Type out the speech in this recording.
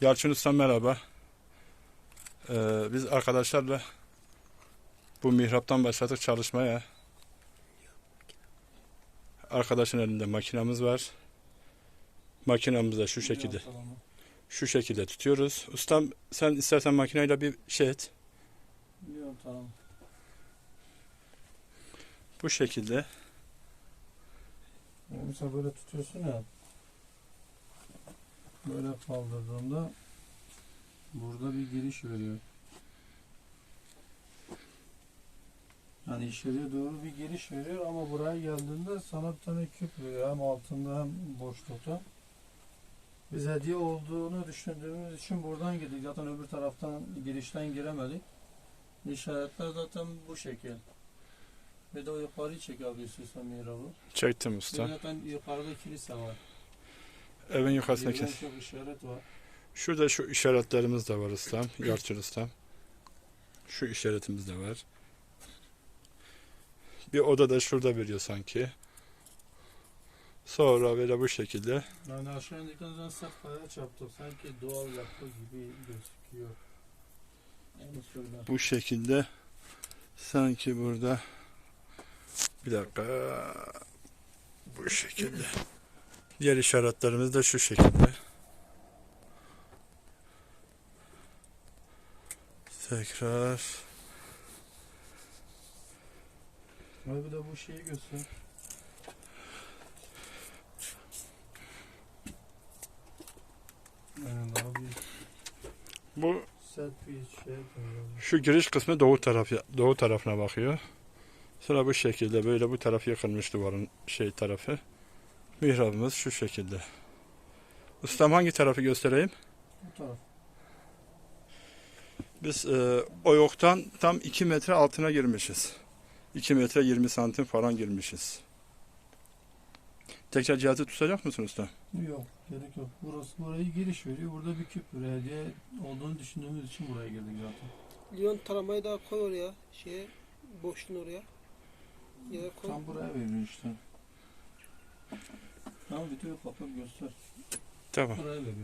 Yalçın Usta merhaba. Ee, biz arkadaşlarla bu mihraptan başladık çalışmaya. Arkadaşın elinde makinamız var. Makinamızı da şu şekilde şu şekilde tutuyoruz. Ustam sen istersen makineyle bir şey et. Bu şekilde. Mesela böyle tutuyorsun ya. Böyle kaldırdığında burada bir giriş veriyor. Yani içeriye doğru bir giriş veriyor ama buraya geldiğinde sana bir tane küp veriyor. Hem altında hem boşlukta. Biz hediye olduğunu düşündüğümüz için buradan girdik. Zaten öbür taraftan girişten giremedik. İşaretler zaten bu şekil. Bir de o yukarıyı çek abi istiyorsan mihrabı. Çektim Bir usta. zaten yukarıda kilise var. Evin yukarısında Birden çok işaret var. Şurada şu işaretlerimiz de var ustam. Yalçın ustam. Şu işaretimiz de var. Bir oda da şurada veriyor sanki. Sonra böyle bu şekilde. Yani aşağı indikten sonra sert kaya çarptık. Sanki doğal yapı gibi gözüküyor. Yani. Bu şekilde sanki burada bir dakika bu şekilde. Diğer işaretlerimiz de şu şekilde. Tekrar Abi de bu şeyi göster. Bu şey. Şu giriş kısmı doğu tarafı doğu tarafına bakıyor. Sonra bu şekilde böyle bu taraf yıkılmış duvarın şey tarafı. Mihrabımız şu şekilde. Ustam hangi tarafı göstereyim? Bu taraf. Biz e, o yoktan tam 2 metre altına girmişiz. 2 metre 20 santim falan girmişiz. Tekrar cihazı tutacak mısın usta? Yok gerek yok. Burası burayı giriş veriyor. Burada bir küp. Hediye olduğunu düşündüğümüz için buraya girdik zaten. Lyon taramayı daha koy oraya. Şeye boşluğun oraya. Yere koy. Tam buraya veriyor işte. Tamam videoyu kapat göster. Tamam. Buraya veriyor.